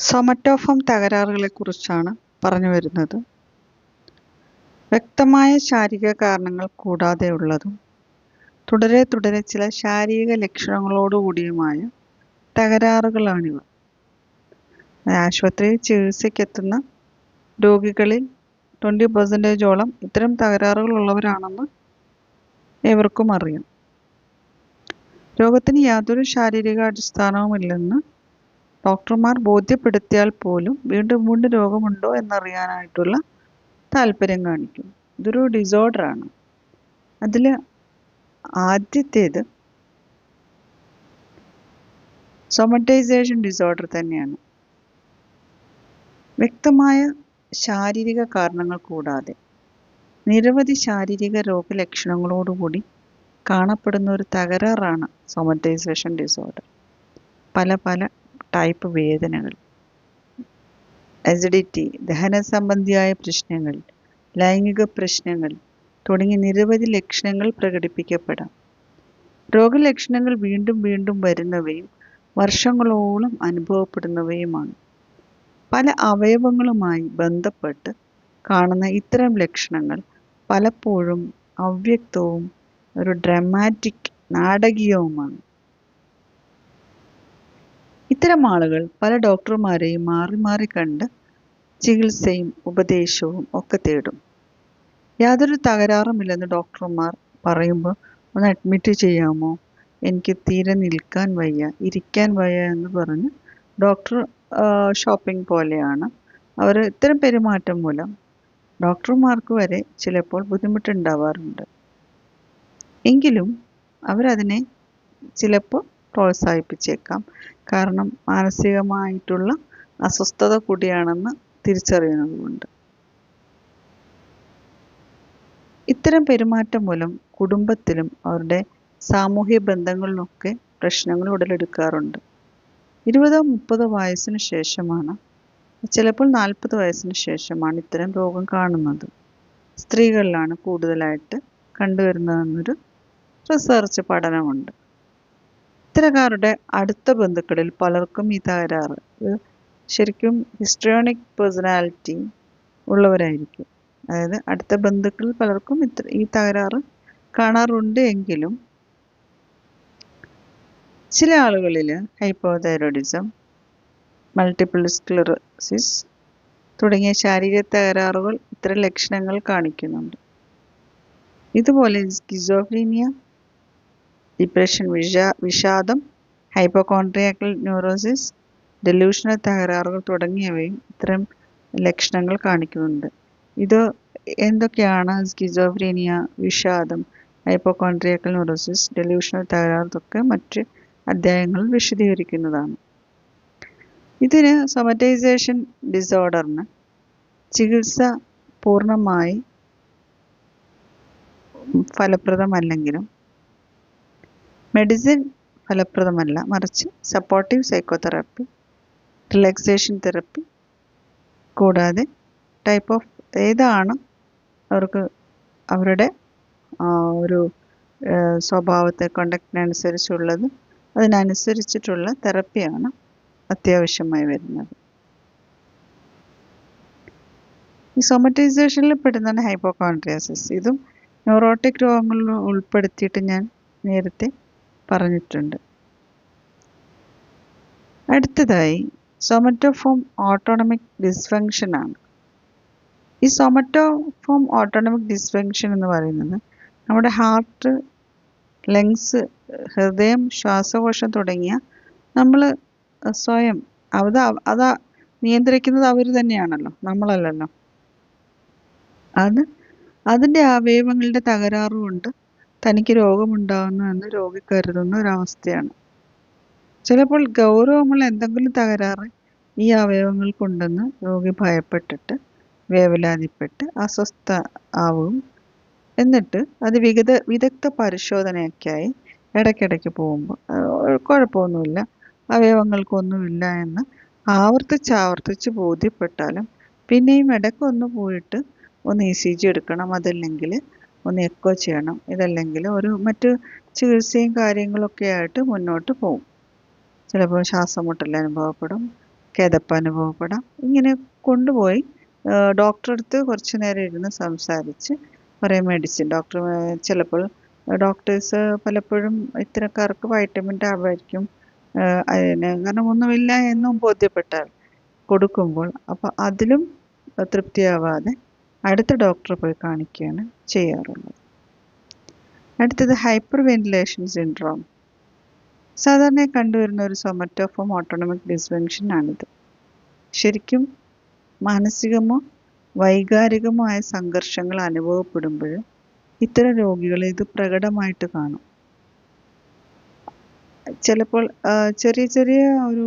സൊമറ്റോഫോം തകരാറുകളെക്കുറിച്ചാണ് പറഞ്ഞു വരുന്നത് വ്യക്തമായ ശാരീരിക കാരണങ്ങൾ കൂടാതെയുള്ളതും തുടരെ തുടരെ ചില ശാരീരിക ലക്ഷണങ്ങളോടുകൂടിയുമായ തകരാറുകളാണിവ. ആശുപത്രിയിൽ ചികിത്സയ്ക്കെത്തുന്ന രോഗികളിൽ ട്വന്റി പെർസെന്റേജോളം ഇത്തരം തകരാറുകളുള്ളവരാണെന്ന് ഏവർക്കും അറിയാം. രോഗത്തിന് യാതൊരു ശാരീരിക അടിസ്ഥാനവുമില്ലെന്ന് ഡോക്ടർമാർ ബോധ്യപ്പെടുത്തിയാൽ പോലും വീണ്ടും വീണ്ടും രോഗമുണ്ടോ എന്നറിയാനായിട്ടുള്ള താല്പര്യം കാണിക്കും. ഇതൊരു ഡിസോർഡറാണ് അതിൽ ആദ്യത്തേത് സൊമറ്റൈസേഷൻ ഡിസോർഡർ തന്നെയാണ്. വ്യക്തമായ ശാരീരിക കാരണങ്ങൾ കൂടാതെ നിരവധി ശാരീരിക രോഗലക്ഷണങ്ങളോടുകൂടി കാണപ്പെടുന്ന ഒരു തകരാറാണ് സൊമറ്റൈസേഷൻ ഡിസോർഡർ പല പല ടൈപ്പ് വേദനകൾ. അസിഡിറ്റി ദഹന സംബന്ധിയായ പ്രശ്നങ്ങൾ ലൈംഗിക പ്രശ്നങ്ങൾ തുടങ്ങി നിരവധി ലക്ഷണങ്ങൾ പ്രകടിപ്പിക്കപ്പെടാം. രോഗലക്ഷണങ്ങൾ വീണ്ടും വീണ്ടും വരുന്നവയും വർഷങ്ങളോളം അനുഭവപ്പെടുന്നവയുമാണ്. പല അവയവങ്ങളുമായി ബന്ധപ്പെട്ട് കാണുന്ന ഇത്തരം ലക്ഷണങ്ങൾ പലപ്പോഴും അവ്യക്തവും ഒരു ഡ്രമാറ്റിക് നാടകീയവുമാണ്. ഇത്തരം ആളുകൾ പല ഡോക്ടർമാരെയും മാറി മാറി കണ്ട് ചികിത്സയും ഉപദേശവും ഒക്കെ തേടും. യാതൊരു തകരാറുമില്ലെന്ന് ഡോക്ടർമാർ പറയുമ്പോൾ ഒന്ന് അഡ്മിറ്റ് ചെയ്യാമോ? എനിക്ക് തീരെ നിൽക്കാൻ വയ്യ ഇരിക്കാൻ വയ്യ എന്ന് പറഞ്ഞ് ഡോക്ടർ ഷോപ്പിംഗ് പോലെയാണ് അവർ ഇത്തരം പെരുമാറ്റം മൂലം ഡോക്ടർമാർക്ക് വരെ ചിലപ്പോൾ ബുദ്ധിമുട്ടുണ്ടാവാറുണ്ട്. എങ്കിലും അവരതിനെ ചിലപ്പോൾ പ്രോത്സാഹിപ്പിച്ചേക്കാം. കാരണം മാനസികമായിട്ടുള്ള അസ്വസ്ഥത കൂടിയാണെന്ന് തിരിച്ചറിയുന്നത് കൊണ്ട്. ഇത്തരം പെരുമാറ്റം മൂലം കുടുംബത്തിലും അവരുടെ സാമൂഹ്യ ബന്ധങ്ങളിലൊക്കെ പ്രശ്നങ്ങൾ ഉടലെടുക്കാറുണ്ട്. ഇരുപതോ മുപ്പതോ വയസ്സിന് ശേഷമാണ് ചിലപ്പോൾ നാൽപ്പത് വയസ്സിന് ശേഷമാണ് ഇത്തരം രോഗം കാണുന്നത്. സ്ത്രീകളിലാണ് കൂടുതലായിട്ട് കണ്ടുവരുന്നതെന്നൊരു റിസർച്ച് പഠനമുണ്ട്. ഇത്തരക്കാരുടെ അടുത്ത ബന്ധുക്കളിൽ പലർക്കും ഈ തകരാറ്. ശരിക്കും ഹിസ്ട്രിയോണിക് പേഴ്സണാലിറ്റി ഉള്ളവരായിരിക്കും. അതായത് അടുത്ത ബന്ധുക്കളിൽ പലർക്കും ഇത്ര ഈ തകരാറ് കാണാറുണ്ട് എങ്കിലും ചില ആളുകളിൽ ഹൈപ്പോതൈറോയിഡിസം മൾട്ടിപ്പിൾ സ്ക്ലറോസിസ് തുടങ്ങിയ ശാരീരിക തകരാറുകൾ ഇത്തരം ലക്ഷണങ്ങൾ കാണിക്കുന്നുണ്ട്. ഇതുപോലെ സ്കിസോഫ്രീനിയ ഡിപ്രഷൻ വിഷാ വിഷാദം ഹൈപ്പോകോൺട്രിയാക്കൽ ന്യൂറോസിസ് ഡെലൂഷണൽ തകരാറുകൾ തുടങ്ങിയവയും ഇത്തരം ലക്ഷണങ്ങൾ കാണിക്കുന്നുണ്ട്. ഇത് എന്തൊക്കെയാണ്? സ്കിസോഫ്രീനിയ വിഷാദം ഹൈപ്പോകോൺട്രിയാക്കൽ ന്യൂറോസിസ് ഡെലൂഷണൽ തകരാറൊക്കെ മറ്റ് അധ്യായങ്ങളിൽ വിശദീകരിക്കുന്നതാണ്. ഇതിന് സൊമറ്റൈസേഷൻ ഡിസോർഡറിന് ചികിത്സ പൂർണമായി ഫലപ്രദമല്ലെങ്കിലും മെഡിസിൻ ഫലപ്രദമല്ല. മറിച്ച് സപ്പോർട്ടീവ് സൈക്കോതെറാപ്പി റിലാക്സേഷൻ തെറപ്പി കൂടാതെ ടൈപ്പ് ഓഫ് ഏതാണ് അവർക്ക് അവരുടെ ഒരു സ്വഭാവത്തെ കണ്ടക്റ്റിനനുസരിച്ചുള്ളത് അതിനനുസരിച്ചിട്ടുള്ള തെറപ്പിയാണ് അത്യാവശ്യമായി വരുന്നത്. ഈ സൊമറ്റൈസേഷനിൽ പെടുന്നതാണ് ഹൈപ്പോകോൺട്രിയാസിസ് ഇതും ന്യൂറോട്ടിക് രോഗങ്ങളിൽ ഉൾപ്പെടുത്തിയിട്ട് ഞാൻ നേരത്തെ പറഞ്ഞിട്ടുണ്ട്. അടുത്തതായി സൊമറ്റോഫോം ഓട്ടോണമിക് ഡിസ്ഫങ്ഷൻ ആണ്. ഈ സൊമറ്റോഫോം ഓട്ടോണമിക് ഡിസ്ഫങ്ഷൻ എന്ന് പറയുന്നത് നമ്മുടെ ഹാർട്ട് ലങ്സ് ഹൃദയം ശ്വാസകോശം തുടങ്ങിയ നമ്മൾ സ്വയം അത് അത് നിയന്ത്രിക്കുന്നത് അവർ തന്നെയാണല്ലോ നമ്മളല്ലല്ലോ. അത് അതിന്റെ അവയവങ്ങളുടെ തകരാറ് കൊണ്ട് തനിക്ക് രോഗമുണ്ടാകുന്നു എന്ന് രോഗി കരുതുന്ന ഒരവസ്ഥയാണ്. ചിലപ്പോൾ ഗൗരവമുള്ള എന്തെങ്കിലും തകരാറ് ഈ അവയവങ്ങൾക്കുണ്ടെന്ന് രോഗി ഭയപ്പെട്ടിട്ട് വേവലാതിപ്പെട്ട് അസ്വസ്ഥ ആവും. എന്നിട്ട് അത് വിഗത വിദഗ്ധ പരിശോധനയൊക്കെയായി ഇടയ്ക്കിടയ്ക്ക് പോകുമ്പോൾ കുഴപ്പമൊന്നുമില്ല. അവയവങ്ങൾക്കൊന്നുമില്ല എന്ന് ആവർത്തിച്ച് ആവർത്തിച്ച് ബോധ്യപ്പെട്ടാലും പിന്നെയും ഇടയ്ക്കൊന്ന് പോയിട്ട് ഒന്ന് ഇ സി ജി എടുക്കണം. അതല്ലെങ്കിൽ ഒന്ന് എക്കോ ചെയ്യണം. ഇതല്ലെങ്കിൽ ഒരു മറ്റ് ചികിത്സയും കാര്യങ്ങളൊക്കെ ആയിട്ട് മുന്നോട്ട് പോകും ചിലപ്പോൾ ശ്വാസം മുട്ടൽ അനുഭവപ്പെടും കിതപ്പ് അനുഭവപ്പെടാം. ഇങ്ങനെ കൊണ്ടുപോയി ഡോക്ടറെ അടുത്ത് കുറച്ച് നേരം ഇരുന്ന് സംസാരിച്ച് കുറേ മെഡിസിൻ ഡോക്ടർ ചിലപ്പോൾ ഡോക്ടേഴ്സ് പലപ്പോഴും ഇത്തരക്കാർക്ക് വൈറ്റമിൻ ടാബായിരിക്കും അതിന് കാരണം ഒന്നുമില്ല എന്നും ബോധ്യപ്പെട്ടാൽ കൊടുക്കുമ്പോൾ അപ്പോൾ അതിലും തൃപ്തിയാവാതെ അടുത്ത ഡോക്ടറെ പോയി കാണിക്കുകയാണ് ചെയ്യാറുള്ളത്. അടുത്തത് ഹൈപ്പർ വെന്റിലേഷൻ സിൻഡ്രോം സാധാരണ കണ്ടുവരുന്ന ഒരു സൊമറ്റോഫോം ഓട്ടോണമിക് ഡിസ്ഫങ്ഷൻ ആണിത്. ശരിക്കും മാനസികമോ വൈകാരികമോ ആയ സംഘർഷങ്ങൾ അനുഭവപ്പെടുമ്പോൾ ഇത്തരം രോഗികളെ ഇത് പ്രകടമായിട്ട് കാണും. ചിലപ്പോൾ ചെറിയ ചെറിയ ഒരു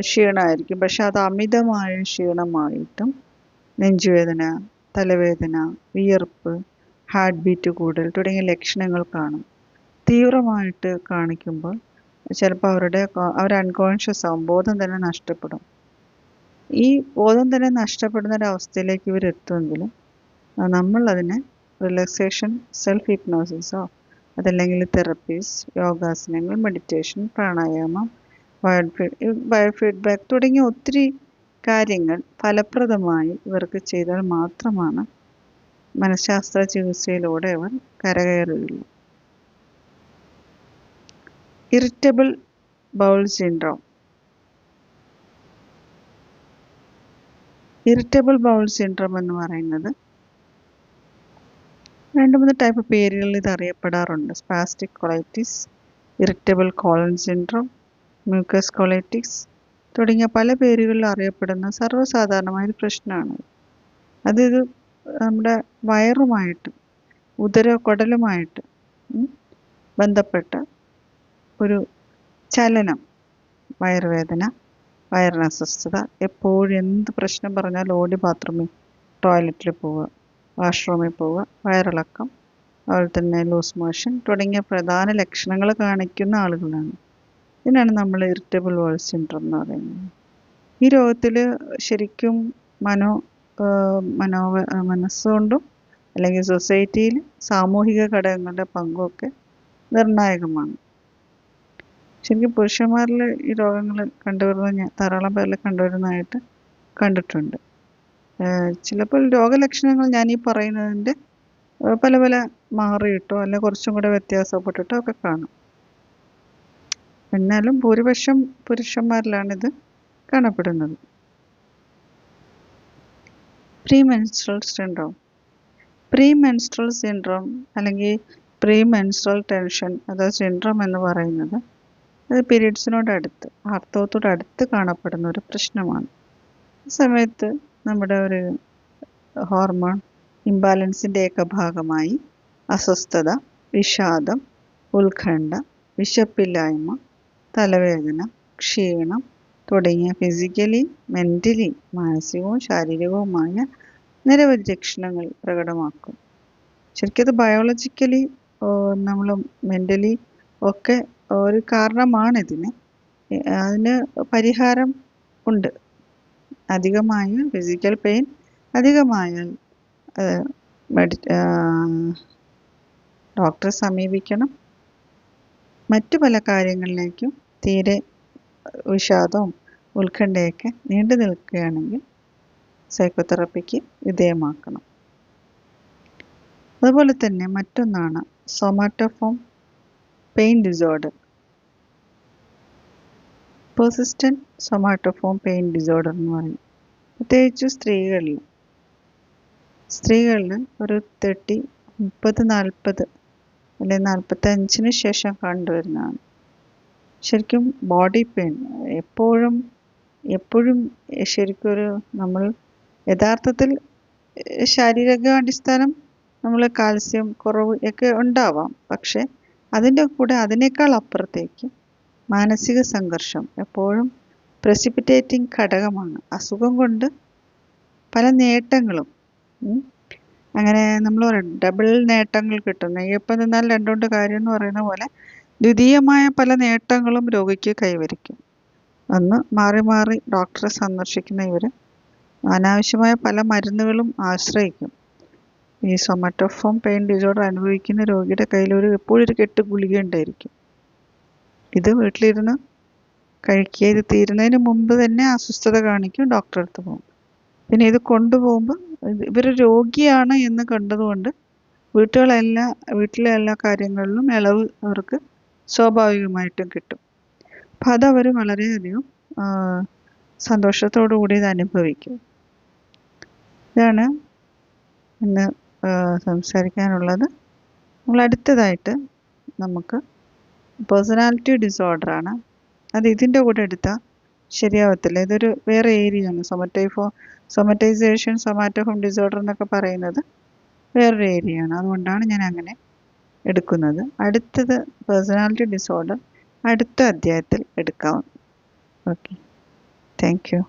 ക്ഷീണമായിരിക്കും. പക്ഷെ അത് അമിതമായ ക്ഷീണമായിട്ടും നെഞ്ചുവേദന തലവേദന വിയർപ്പ് ഹാർട്ട് ബീറ്റ് കൂടൽ തുടങ്ങിയ ലക്ഷണങ്ങൾ കാണും തീവ്രമായിട്ട് കാണിക്കുമ്പോൾ ചിലപ്പോൾ അവരുടെ അവർ അൺകോൺഷ്യസ് ആവും ബോധം തന്നെ നഷ്ടപ്പെടും ഈ ബോധം തന്നെ നഷ്ടപ്പെടുന്ന ഒരു അവസ്ഥയിലേക്ക് ഇവർ എത്തുമെങ്കിൽ നമ്മൾ അതിനെ റിലാക്സേഷൻ സെൽഫ് ഹിപ്നോസിസോ അതല്ലെങ്കിൽ തെറപ്പീസ് യോഗാസനങ്ങൾ മെഡിറ്റേഷൻ പ്രാണായാമം ബയോ ഫീഡ്ബാക്ക് തുടങ്ങിയ ഒത്തിരി കാര്യങ്ങൾ ഫലപ്രദമായി ഇവർക്ക് ചെയ്താൽ മാത്രമാണ് മനഃശാസ്ത്ര ചികിത്സയിലൂടെ അവർ കരകയറുകയുള്ളൂ. Irritable bowel syndrome. Irritable bowel syndrome എന്ന് പറയുന്നത് രണ്ട് മൂന്ന് ടൈപ്പ് പേരുകളിൽ ഇത് അറിയപ്പെടാറുണ്ട്. Spastic colitis irritable colon syndrome mucous colitis തുടങ്ങിയ പല പേരുകളിൽ അറിയപ്പെടുന്ന സർവസാധാരണമായ ഒരു പ്രശ്നമാണ് അത്. ഇത് നമ്മുടെ വയറുമായിട്ട് ഉദര കുടലുമായിട്ട് ബന്ധപ്പെട്ട ഒരു ചലനം വയറുവേദന വയറിന് അസ്വസ്ഥത എപ്പോഴും എന്ത് പ്രശ്നം പറഞ്ഞാൽ ഓടി ബാത്റൂമിൽ ടോയ്ലറ്റിൽ പോവുക വാഷ്റൂമിൽ പോവുക വയറിളക്കം അതുപോലെ തന്നെ ലൂസ് മോഷൻ തുടങ്ങിയ പ്രധാന ലക്ഷണങ്ങൾ കാണിക്കുന്ന ആളുകളാണ്. ഇതിനാണ് നമ്മൾ ഇറിറ്റബിൾ വേൾ സിൻഡ്രം എന്ന് പറയുന്നത്. ഈ രോഗത്തിൽ ശരിക്കും മനോ മനോ മനസ്സുകൊണ്ടും അല്ലെങ്കിൽ സൊസൈറ്റിയിൽ സാമൂഹിക ഘടകങ്ങളുടെ പങ്കുമൊക്കെ നിർണായകമാണ്. ശരിക്കും പുരുഷന്മാരിൽ ഈ രോഗങ്ങൾ കണ്ടുവരുന്ന ധാരാളം പേരിൽ കണ്ടുവരുന്നതായിട്ട് കണ്ടിട്ടുണ്ട്. ചിലപ്പോൾ രോഗലക്ഷണങ്ങൾ ഞാൻ ഈ പറയുന്നതിന്റെ പല പല മാറിയിട്ടോ അല്ലെ കുറച്ചും കൂടെ വ്യത്യാസപ്പെട്ടിട്ടോ ഒക്കെ കാണും. എന്നാലും ഭൂരിപക്ഷം പുരുഷന്മാരിലാണിത് കാണപ്പെടുന്നത്. Premenstrual syndrome. Pre menstrual syndrome അല്ലെങ്കിൽ പ്രീ മെൻസ്ട്രൽ ടെൻഷൻ അഥവാ സിൻഡ്രോം എന്ന് പറയുന്നത് അത് പീരീഡ്സിനോട് അടുത്ത് ആർത്തവത്തോട് അടുത്ത് കാണപ്പെടുന്ന ഒരു പ്രശ്നമാണ്. സമയത്ത് നമ്മുടെ ഒരു ഹോർമോൺ ഇംബാലൻസിന്റെയൊക്കെ ഭാഗമായി അസ്വസ്ഥത വിഷാദം ഉത്കണ്ഠ വിശപ്പില്ലായ്മ തലവേദന ക്ഷീണം തുടങ്ങിയ ഫിസിക്കലി മെന്റലി മാനസികവും ശാരീരികവുമായ നിരവധി ലക്ഷണങ്ങൾ പ്രകടമാക്കും. ശരിക്കും അത് ബയോളജിക്കലി നമ്മൾ മെന്റലി ഒക്കെ ഒരു കാരണമാണ് ഇതിന് അതിന് പരിഹാരം ഉണ്ട്. അധികമായ ഫിസിക്കൽ പെയിൻ അധികമായാൽ മെഡി ഡോക്ടറെ സമീപിക്കണം. മറ്റു പല കാര്യങ്ങളിലേക്കും തീരെ വിഷാദവും ഉത്കണ്ഠയൊക്കെ നീണ്ടു നിൽക്കുകയാണെങ്കിൽ സൈക്കോതെറപ്പിക്ക് വിധേയമാക്കണം. അതുപോലെ തന്നെ മറ്റൊന്നാണ് somatoform pain disorder persistent somatoform pain disorder എന്ന് പറയും. പ്രത്യേകിച്ച് സ്ത്രീകളിൽ. സ്ത്രീകളിൽ ഒരു തേർട്ടി മുപ്പത് നാൽപ്പത് അല്ലെങ്കിൽ നാൽപ്പത്തഞ്ചിന് ശേഷം കണ്ടുവരുന്നതാണ്. ശരിക്കും ബോഡി പെയിൻ എപ്പോഴും എപ്പോഴും ശരിക്കും ഒരു നമ്മൾ യഥാർത്ഥത്തിൽ ശാരീരിക ശാരീരികാടിസ്ഥാനം നമ്മൾ കാൽസ്യം കുറവ് ഒക്കെ ഉണ്ടാവാം. പക്ഷെ അതിന്റെ കൂടെ അതിനേക്കാൾ അപ്പുറത്തേക്ക് മാനസിക സംഘർഷം എപ്പോഴും പ്രസിപ്പിറ്റേറ്റിംഗ് ഘടകമാണ്. അസുഖം കൊണ്ട് പല നേട്ടങ്ങളും അങ്ങനെ നമ്മൾ പറയും ഡബിൾ നേട്ടങ്ങൾ കിട്ടുന്നു നെയ്യപ്പം തിന്നാൽ രണ്ടുകൊണ്ട് കാര്യം എന്ന് പറയുന്ന പോലെ ദ്വിതീയമായ പല നേട്ടങ്ങളും രോഗിക്ക് കൈവരിക്കും. അന്ന് മാറി മാറി ഡോക്ടറെ സന്ദർശിക്കുന്ന ഇവർ അനാവശ്യമായ പല മരുന്നുകളും ആശ്രയിക്കും. ഈ സൊമാറ്റോഫോം പെയിൻ ഡിസോർഡർ അനുഭവിക്കുന്ന രോഗിയുടെ കയ്യിൽ ഒരു എപ്പോഴും ഒരു കെട്ട് ഗുളിക ഉണ്ടായിരിക്കും. ഇത് വീട്ടിലിരുന്ന് കഴിക്കുക ഇത് തീരുന്നതിന് മുമ്പ് തന്നെ അസ്വസ്ഥത കാണിക്കും ഡോക്ടറെ അടുത്ത് പോകും. പിന്നെ ഇത് കൊണ്ടുപോകുമ്പോൾ ഇവർ രോഗിയാണ് എന്ന് കണ്ടതുകൊണ്ട് വീട്ടുകളെല്ലാ വീട്ടിലെ എല്ലാ കാര്യങ്ങളിലും ഇളവ് അവർക്ക് സ്വാഭാവികമായിട്ടും കിട്ടും. അപ്പം അതവർ വളരെയധികം സന്തോഷത്തോടു കൂടി ഇത് അനുഭവിക്കും. ഇതാണ് ഇന്ന് സംസാരിക്കാനുള്ളത്. നമ്മൾ അടുത്തതായിട്ട് നമുക്ക് പേഴ്സണാലിറ്റി ഡിസോർഡറാണ് അത് ഇതിന്റെ കൂടെ എടുത്താൽ ശരിയാവത്തില്ല. ഇതൊരു വേറെ ഏരിയ ആണ്. സൊമറ്റൈഫോ സൊമറ്റൈസേഷൻ സൊമാറ്റോഫോം ഡിസോർഡർ എന്നൊക്കെ പറയുന്നത് വേറൊരു ഏരിയയാണ് അതുകൊണ്ടാണ് ഞാൻ അങ്ങനെ എടുക്കുന്നത്. അടുത്തത് പേഴ്സണാലിറ്റി ഡിസോർഡർ അടുത്ത അധ്യായത്തിൽ എടുക്കാം. Okay thank you